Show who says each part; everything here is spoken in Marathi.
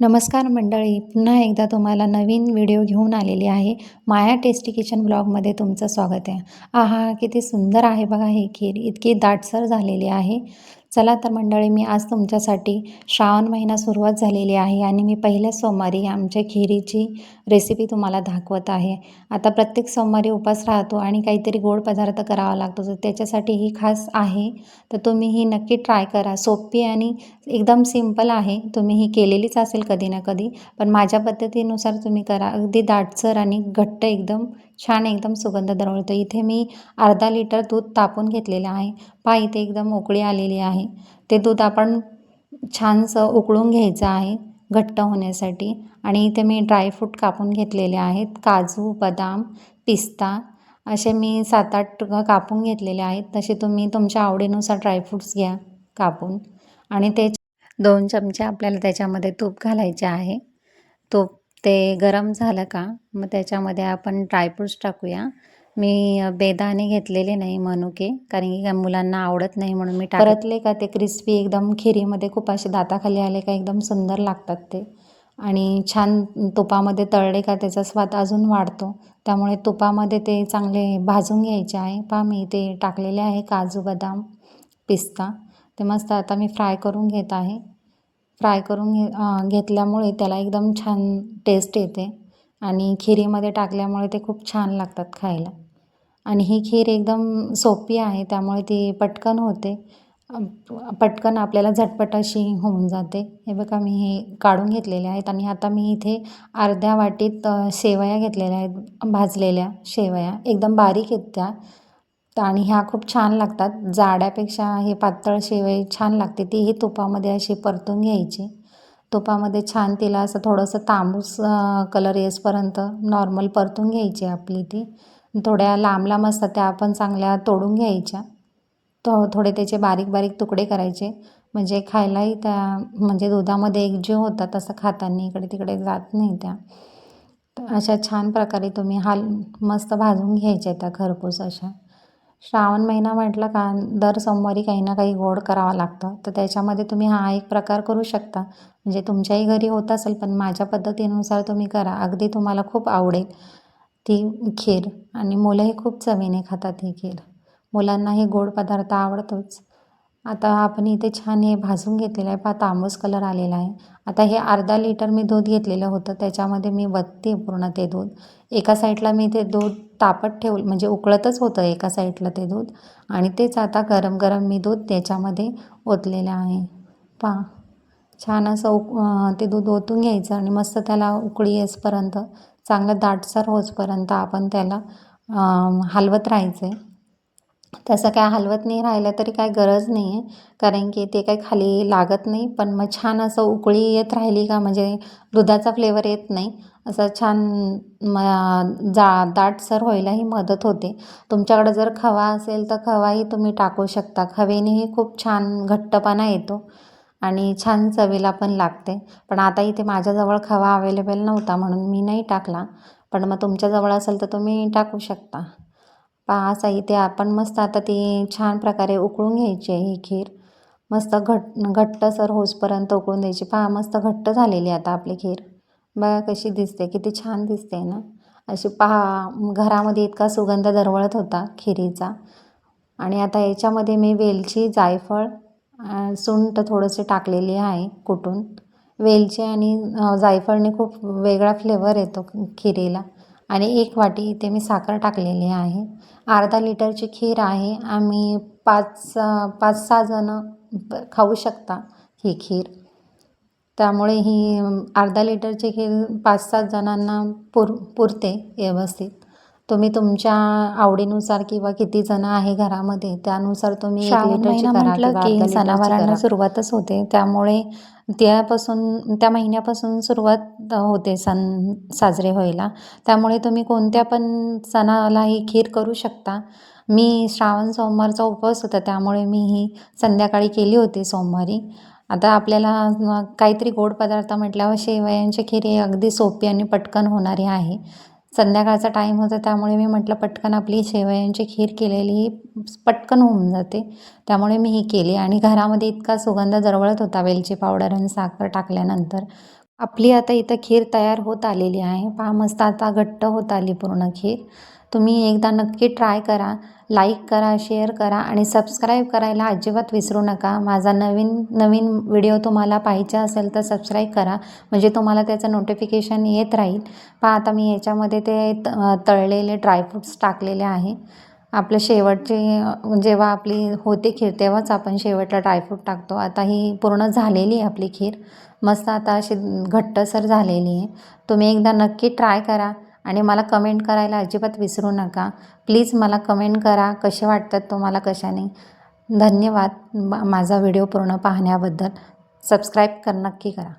Speaker 1: नमस्कार मंडळी पुन्हा एकदा तुम्हाला नवीन व्हिडिओ घेऊन आलेली आहे. माया टेस्टी किचन ब्लॉगमध्ये तुमचं स्वागत आहे. आहा किती सुंदर आहे बघा हे खीर इतकी दाटसर झालेली आहे. चला तर मंडळी मी आज तुमच्यासाठी श्रावण महिना सुरुवात झालेली आहे आणि मी पहिल्या सोमवारी आमच्या खिरीची रेसिपी तुम्हाला दाखवत आहे. आता प्रत्येक सोमवारी उपास राहतो आणि काहीतरी गोड पदार्थ करावा लागतो. तर त्याच्यासाठी ही खास आहे. तर तुम्ही ही नक्की ट्राय करा. सोपी आणि एकदम सिंपल आहे. तुम्ही ही केलेलीच असेल कधी ना कधी. पण माझ्या पद्धतीनुसार तुम्ही करा. अगदी दाटसर आणि घट्ट एकदम छान एकदम सुगंध दरवळतो. इथे मी अर्धा लिटर दूध तापून घेतलेलं आहे. पहा इथे एकदम उकळी आलेली आहे. ते दूध आपण छानसं उकळून घ्यायचं आहे घट्ट होण्यासाठी. आणि इथे मी ड्रायफ्रूट कापून घेतलेले आहेत. काजू बदाम पिस्ता असे मी सात आठ कापून घेतलेले आहेत. तसे तुम्ही तुमच्या आवडीनुसार ड्रायफ्रूट्स घ्या कापून. आणि ते दोन चमचे आपल्याला त्याच्यामध्ये तूप घालायचे आहे. तूप ते गरम झालं का मग त्याच्यामध्ये आपण ड्रायफ्रूट्स टाकूया. मी बेदाणे घेतलेले नाही मनुके कारण की मुलांना आवडत नाही म्हणून मी परतले का ते क्रिस्पी एकदम खिरीमध्ये खूप असे दाताखाली आले का एकदम सुंदर लागतात ते. आणि छान तुपामध्ये तळले का त्याचा स्वाद अजून वाढतो. त्यामुळे तुपामध्ये ते चांगले भाजून घ्यायचे आहे. पहा मी ते टाकलेले आहे काजू बदाम पिस्ता. ते मस्त आता मी फ्राय करून घेत आहे. फ्राय करून घे घेतल्यामुळे त्याला एकदम छान टेस्ट येते. आणि खिरीमध्ये टाकल्यामुळे ते खूप छान लागतात खायला. आणि ही खीर एकदम सोपी आहे त्यामुळे ती पटकन होते. पटकन आपल्याला झटपट अशी होऊन जाते. हे बघा मी हे काढून घेतलेले आहेत आणि आता मी इथे अर्ध्या वाटीत शेवया घेतलेल्या आहेत भाजलेल्या शेवया. एकदम बारीक आहेत त्या. आणि ह्या खूप छान लागतात. जाड्यापेक्षा हे पातळ शेवई छान लागते. तीही तुपामध्ये अशी परतून घ्यायची. तुपामध्ये छान तिला असं थोडंसं तांबूस कलर येसपर्यंत नॉर्मल परतून घ्यायची आपली ती. थोड्या लांब लांब असतात त्या आपण चांगल्या तोडून घ्यायच्या. तो थोडे त्याचे बारीक बारीक तुकडे करायचे. म्हणजे खायलाही त्या म्हणजे दुधामध्ये एकजीव होतात असं खाताना इकडे तिकडे जात नाही त्या. अशा छान प्रकारे तुम्ही हाल मस्त भाजून घ्यायच्या त्या खरपूस अशा. श्रावण महिना म्हटलं का दर सोमवारी काही ना काही गोड करावं लागतं. तर त्याच्यामध्ये तुम्ही हा एक प्रकार करू शकता. म्हणजे तुमच्याही घरी होत असेल पण माझ्या पद्धतीनुसार तुम्ही करा. अगदी तुम्हाला खूप आवडेल ती खीर. आणि मुलंही खूप चवीने खातात ही खीर. मुलांना हे गोड पदार्थ आवडतोच. आता आपण इथे छान हे भाजून घेतलेलं आहे. पहा तांबूस कलर आलेला आहे. आता हे अर्धा लिटर मी दूध घेतलेलं होतं. त्याच्यामध्ये मी वतते पूर्ण ते दूध. एका साईडला मी ते दूध तापत ठेवलं म्हणजे उकळतच होतं एका साईडला ते दूध. आणि तेच आता गरम गरम मी दूध त्याच्यामध्ये ओतलेलं आहे. पहा छान असं उक ते दूध ओतून घ्यायचं आणि मस्त त्याला उकळी येसपर्यंत चांगलं दाटसर होचपर्यंत आपण त्याला हलवत राहायचं आहे तसं काय हलवत नाही राहिलं तरी काय गरज नाही आहे. कारण की ते काही खाली लागत नाही पण मग छान असं उकळी येत राहिली का म्हणजे दुधाचा फ्लेवर येत नाही. असं छान म जा दाटसर व्हायलाही मदत होते. तुमच्याकडं जर खवा असेल तर खवाही तुम्ही टाकू शकता. खवेनेही खूप छान घट्टपणा येतो आणि छान चवीला पण लागते. पण आता इथे माझ्याजवळ खवा अवेलेबल नव्हता म्हणून मी नाही टाकला. पण मग तुमच्याजवळ असेल तर तुम्ही टाकू शकता. पहा असा इथे आपण मस्त आता ती छान प्रकारे उकळून घ्यायची आहे ही खीर. मस्त घट घट्टसर होसपर्यंत उकळून द्यायची. पहा मस्त घट्ट झालेली आता आपली खीर. बघा कशी दिसते किती छान दिसते ना. अशी पहा घरामध्ये इतका सुगंध दरवळत होता खिरीचा. आणि आता याच्यामध्ये मी वेलची जायफळ सुंट थोडंसे टाकलेली आहे कुटून वेलची आणि जायफळने खूप वेगळा फ्लेवर येतो खिरीला. आणि एक वाटी इथे मी साखर टाकलेली आहे. अर्धा लिटरची खीर आहे. आम्ही पाच पाच सहा जणं खाऊ शकता ही खीर. त्यामुळे ही अर्धा लिटरची खीर पाच सात जणांना पुर पुरते व्यवस्थित. तुम्ही तुमच्या आवडीनुसार किंवा किती जण आहे घरामध्ये त्यानुसार तुम्ही म्हटलं की सणावारांना सुरुवातच होते. त्यामुळे त्यापासून त्या महिन्यापासून सुरुवात होते सण साजरे व्हायला. त्यामुळे तुम्ही कोणत्या पण सणाला ही खीर करू शकता. मी श्रावण सोमवारचा उपवास होता त्यामुळे मी ही संध्याकाळी केली होती सोमवारी. आता आपल्याला काहीतरी गोड पदार्थ म्हटल्यावर शेवयांची खीर ही अगदी सोपी आणि पटकन होणारी आहे. संध्याकाळचा टाईम होता त्यामुळे मी म्हटलं पटकन आपली शेवयांची खीर केलेली पटकन होऊन जाते. त्यामुळे मी ही केली. आणि घरामध्ये इतका सुगंध दरवळत होता वेलची पावडर आणि साखर टाकल्यानंतर. आपली आता इथं खीर तयार होत आलेली आहे. पहा मस्त आता घट्ट होत आली पूर्ण खीर. तुम्ही एकदा नक्की ट्राय करा लाईक करा शेअर करा आणि सबस्क्राईब करायला अजिबात विसरू नका. माझा नवीन नवीन व्हिडिओ तुम्हाला पाहिजे असेल तर सबस्क्राईब करा. म्हणजे तुम्हाला त्याचं नोटिफिकेशन येत राहील. पहा आता मी याच्यामध्ये ते त तळलेले ड्रायफ्रूट्स टाकलेले आहे. आपलं शेवटचे जेव्हा आपली होते खीर तेव्हाच आपण शेवटला ड्रायफ्रूट टाकतो. आता ही पूर्ण झालेली आहे आपली खीर. मस्त आता अशी घट्टसर झालेली आहे. तुम्ही एकदा नक्की ट्राय करा आणि मला कमेंट करायला अजिबात विसरू नका. प्लीज मला कमेंट करा कसे वाटतात तुम्हाला कशाने. धन्यवाद. माझा व्हिडिओ पूर्ण पाहण्याबद्दल. सबस्क्राईब कर नक्की करा.